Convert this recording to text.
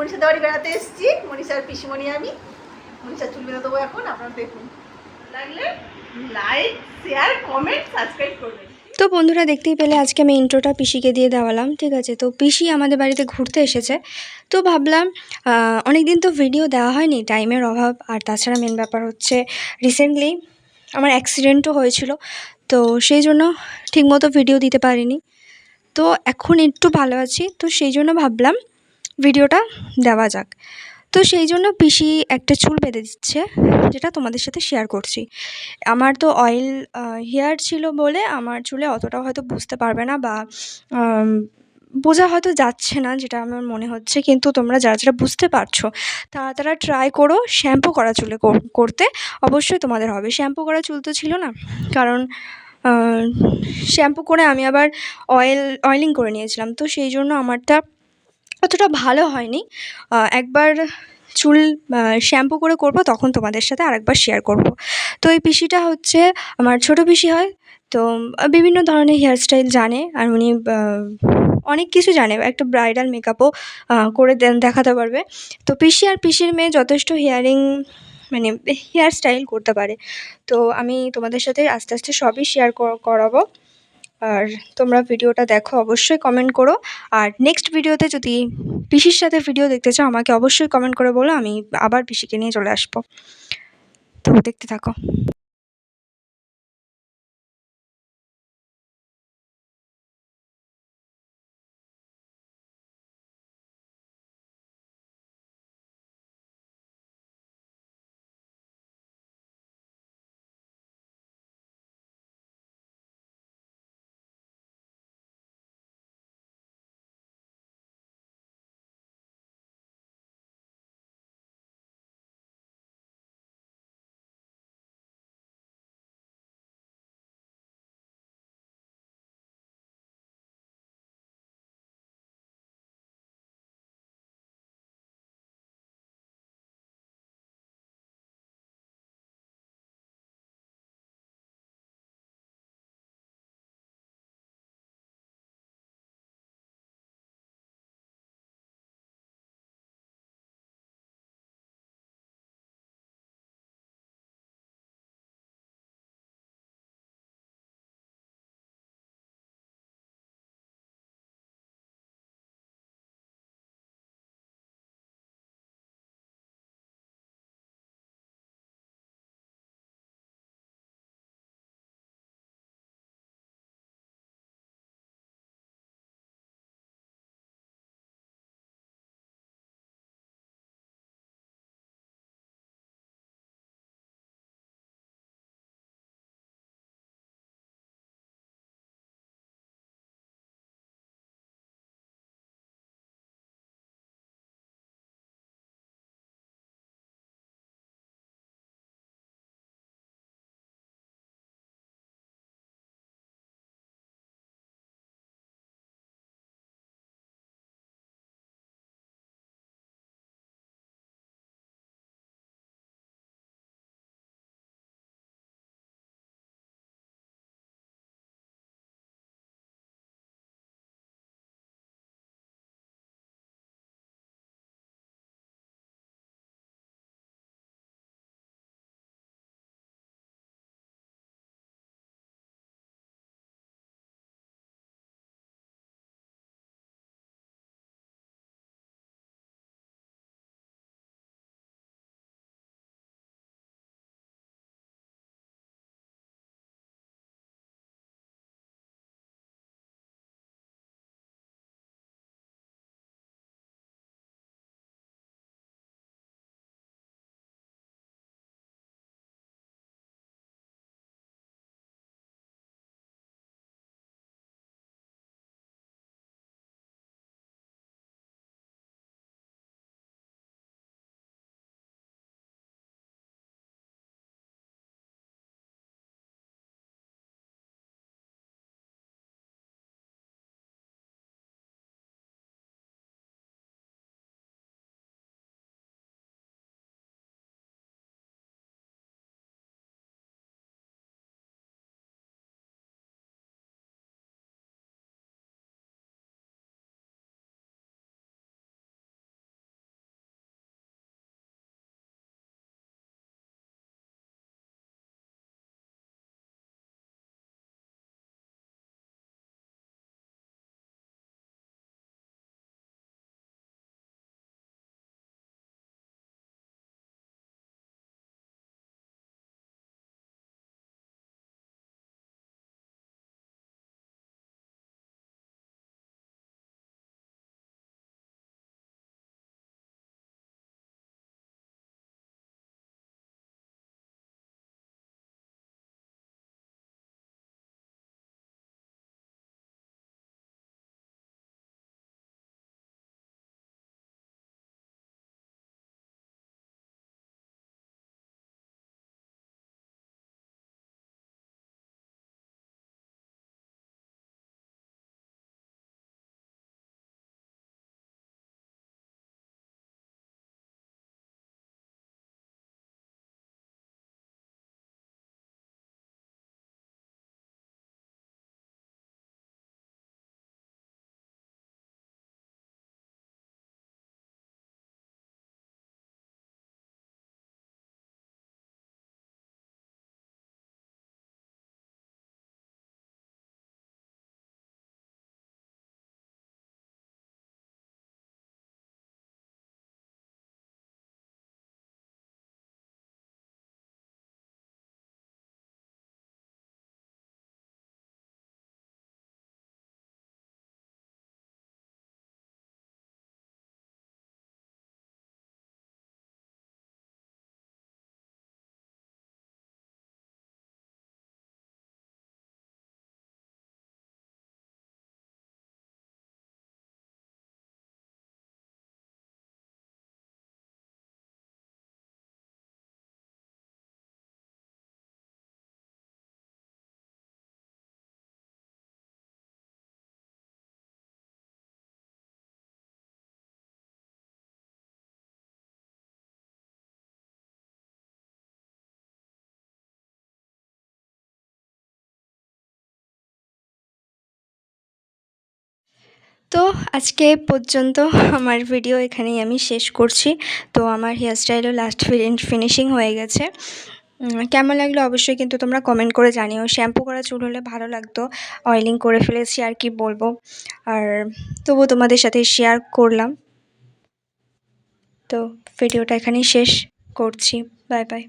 মনীষাদের বাড়ি বেড়াতে এসেছি। মনীষার পিসিমণি আমি। মনীষার চুল বেঁধে দেবো এখন, আপনারা দেখুন। লাগলে লাইক শেয়ার কমেন্ট সাবস্ক্রাইব করবেন। তো বন্ধুরা, দেখতেই পেলে আজকে আমি ইন্ট্রোটা পিসিকে দিয়ে দেওয়ালাম, ঠিক আছে? তো পিসি আমাদের বাড়িতে ঘুরতে এসেছে। তো ভাবলাম অনেক দিন তো ভিডিও দেওয়া হয়নি টাইমের অভাব। আর তাছাড়া মেন ব্যাপার হচ্ছে রিসেন্টলি আমার অ্যাক্সিডেন্টও হয়েছিল। তো সেই জন্য ঠিকমতো ভিডিও দিতে পারিনি। তো এখন একটু ভালো আছি। তো সেই জন্য ভাবলাম ভিডিওটা দেওয়া যাক। তো সেই জন্য পিসি একটা চুল বেঁধে দিচ্ছে, যেটা তোমাদের সাথে শেয়ার করছি। আমার তো অয়েল হেয়ার ছিল বলে আমার চুলে অতটা হয়তো বুঝতে পারবে না বা বোঝা হয়তো যাচ্ছে না যেটা আমার মনে হচ্ছে, কিন্তু তোমরা যারা যারা বুঝতে পারছ, তারা তারা ট্রাই করো শ্যাম্পু করা চুলে করতে। অবশ্যই তোমাদের হবে। শ্যাম্পু করা চুল তো ছিল না, কারণ শ্যাম্পু করে আমি আবার অয়েল অয়েলিং করে নিয়েছিলাম। তো সেই জন্য আমারটা অতটা ভালো হয়নি। একবার চুল শ্যাম্পু করে করব, তখন তোমাদের সাথে আরেকবার শেয়ার করব। তো এই পিসিটা হচ্ছে আমার ছোটো পিসি হয়, তো বিভিন্ন ধরনের হেয়ারস্টাইল জানে, আর উনি অনেক কিছু জানে। একটা ব্রাইডাল মেকআপও করে দেখাতে পারবে। তো পিসি আর পিসির মেয়ে যথেষ্ট হেয়ারিং মানে হেয়ার স্টাইল করতে পারে। তো আমি তোমাদের সাথে আস্তে আস্তে সবই শেয়ার করাবো। আর তোমরা ভিডিওটা দেখো, অবশ্যই কমেন্ট করো। আর নেক্সট ভিডিওতে যদি পিসির সাথে ভিডিও দেখতে চাও, আমাকে অবশ্যই কমেন্ট করে বলো, আমি আবার পিসিকে নিয়ে চলে আসব। তো দেখতে থাকো। তো আজকে পর্যন্ত আমার ভিডিও এখানেই আমি শেষ করছি। তো আমার হেয়ার স্টাইলও লাস্ট ফিনিশিং হয়ে গেছে। কেমন লাগল অবশ্যই কিন্তু তোমরা কমেন্ট করে জানিও। শ্যাম্পু করা চুল হলে ভালো লাগতো। অয়েলিং করে ফেলেছি আর কি বলব। আর তবুও তোমাদের সাথে শেয়ার করলাম। তো ভিডিওটা এখানেই শেষ করছি। Bye bye